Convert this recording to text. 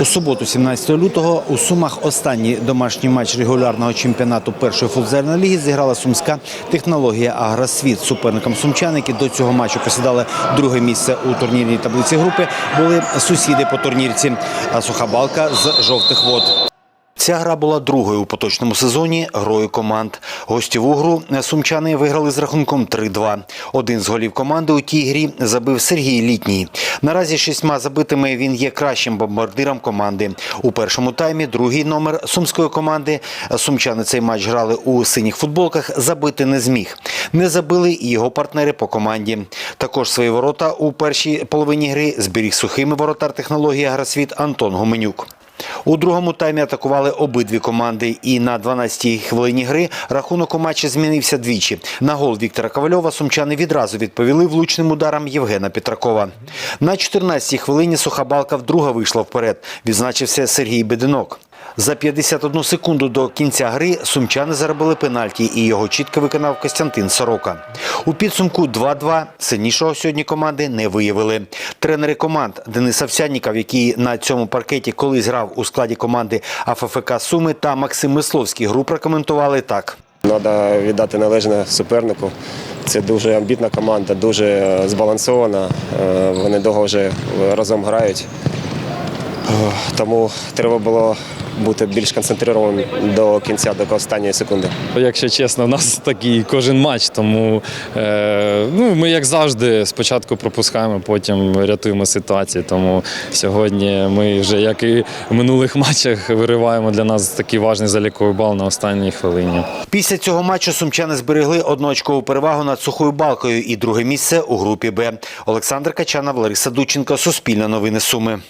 У суботу, 17 лютого, у Сумах останній домашній матч регулярного чемпіонату першої футзальної ліги зіграла сумська технологія Агросвіт. Суперником сумчан, які до цього матчу посідали друге місце у турнірній таблиці групи, були сусіди по турнірці Суха Балка з жовтих вод. Ця гра була другою у поточному сезоні грою команд. Гостєву гру сумчани виграли з рахунком 3-2. Один з голів команди у тій грі забив Сергій Літній. Наразі шістьма забитими він є кращим бомбардиром команди. У першому таймі другий номер сумської команди. Сумчани цей матч грали у синіх футболках. Забити не зміг. Не забили і його партнери по команді. Також свої ворота у першій половині гри зберіг сухими воротар технології Агросвіт Антон Гоменюк. У другому таймі атакували обидві команди, і на 12-й хвилині гри рахунок у матчі змінився двічі. На гол Віктора Ковальова сумчани відразу відповіли влучним ударом Євгена Петракова. На 14-й хвилині суха балка вдруге вийшла вперед. Відзначився Сергій Бединок. За 51 секунду до кінця гри сумчани заробили пенальті, і його чітко виконав Костянтин Сорока. У підсумку 2-2 сильнішого сьогодні команди не виявили. Тренери команд Денис Овсянніков, який на цьому паркеті колись грав у складі команди АФФК Суми, та Максим Мисловський гру прокоментували так. Треба віддати належне супернику. Це дуже амбітна команда, дуже е, збалансована. Е, Вони довго вже разом грають. Е, Тому треба було бути більш концентрованим до кінця, до останньої секунди. Якщо чесно, у нас такий кожен матч, тому е, ну, ми, як завжди, спочатку пропускаємо, потім рятуємо ситуацію. Тому сьогодні ми вже, як і в минулих матчах, вириваємо для нас такий важний заліковий бал на останній хвилині. Після цього матчу сумчани зберегли одноочкову перевагу над сухою балкою і друге місце у групі Б. Олександр Качанов, Лариса Дученко, Суспільне новини Суми.